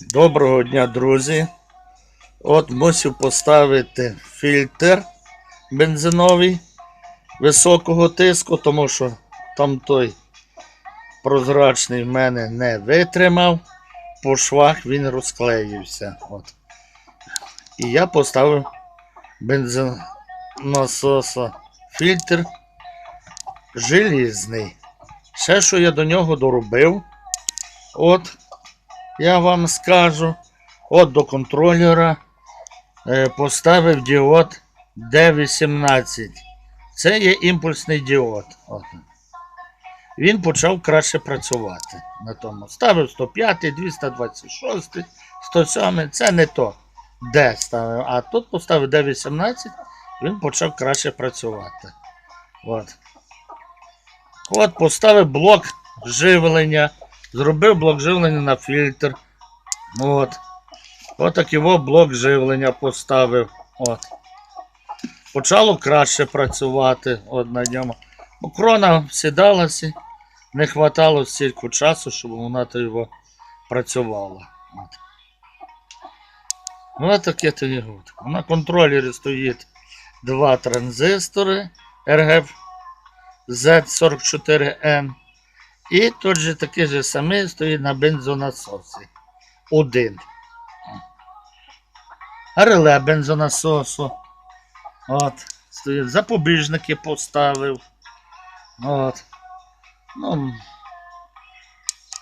Доброго дня, друзі. От мусив поставити фільтр бензиновий високого тиску, тому що там той прозрачний в мене не витримав. По швах він розклеївся. От. І я поставив бензонасоса фільтр желізний. Ще що я до нього доробив. От я вам скажу. От до контролера е, поставив діод D18. Це є імпульсний діод. От. Він почав краще працювати на тому. Ставив 105, 226, 107. Це не то. D ставив. А тут поставив D18, він почав краще працювати. От. От поставив блок живлення. Зробив блок живлення на фільтр. От. От його блок живлення поставив. От. Почало краще працювати от на ньому. Ну, крона сідалася, не хватало стільки часу, щоб вона то його працювала. От. Ось таке то от. На контролері стоїть два транзистори RGF Z44N. І тут же такий же самий стоїть на бензонасосі. Один. Реле бензонасосу. От. Стоїть. Запобіжники поставив. От. Ну,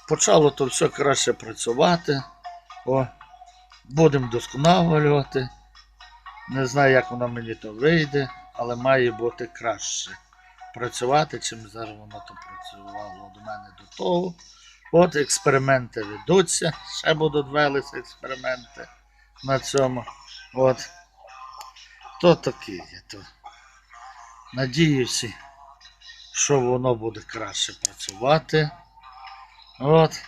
почало то все краще працювати. О, будемо досконалювати. Не знаю, як воно мені то вийде, але має бути краще працювати, чим зараз воно то працювало до мене до того. От експерименти ведуться, ще будуть велися експерименти на цьому. От. То таке є. То. Надіюся, що воно буде краще працювати. От.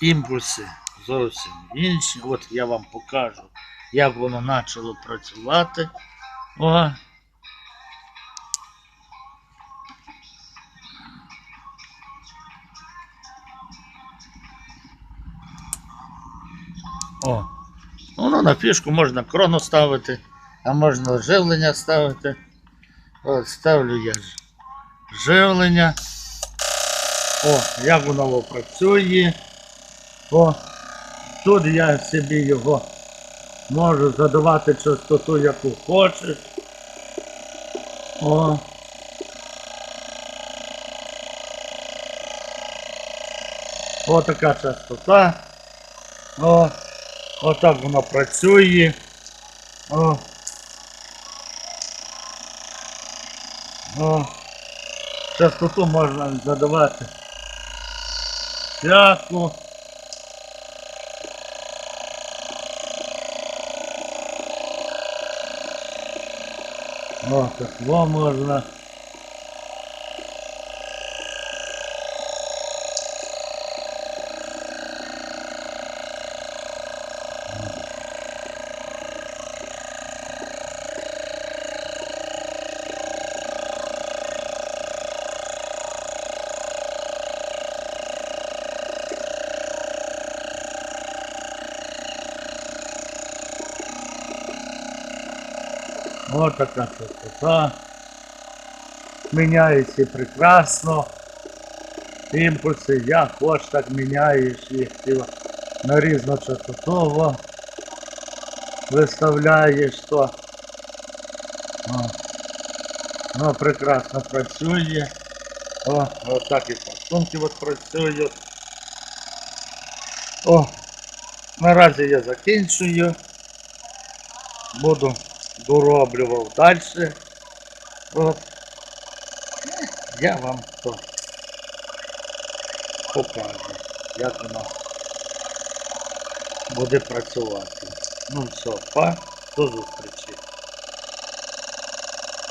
Імпульси зовсім інші. От я вам покажу, як воно почало працювати. О, О. Воно на фішку можна крону ставити, а можна живлення ставити. От ставлю я живлення. О, як воно працює. О, тут я собі його можу задавати частоту, яку хочеш. О. О, така частота. О, отак воно працює. О. О. Частоту можна задавати. Всяку. О, таково можна. Ось така частота. Міняється прекрасно. Імпульси, як хочеш, так міняєш їх на різночастотово виставляєш то. О. Ну, прекрасно працює. О, отак і форсунки от працюють. О, наразі я закінчую. Буду дороблював далі. От. Я вам то покажу, як воно буде працювати. Ну все, па, до зустрічі.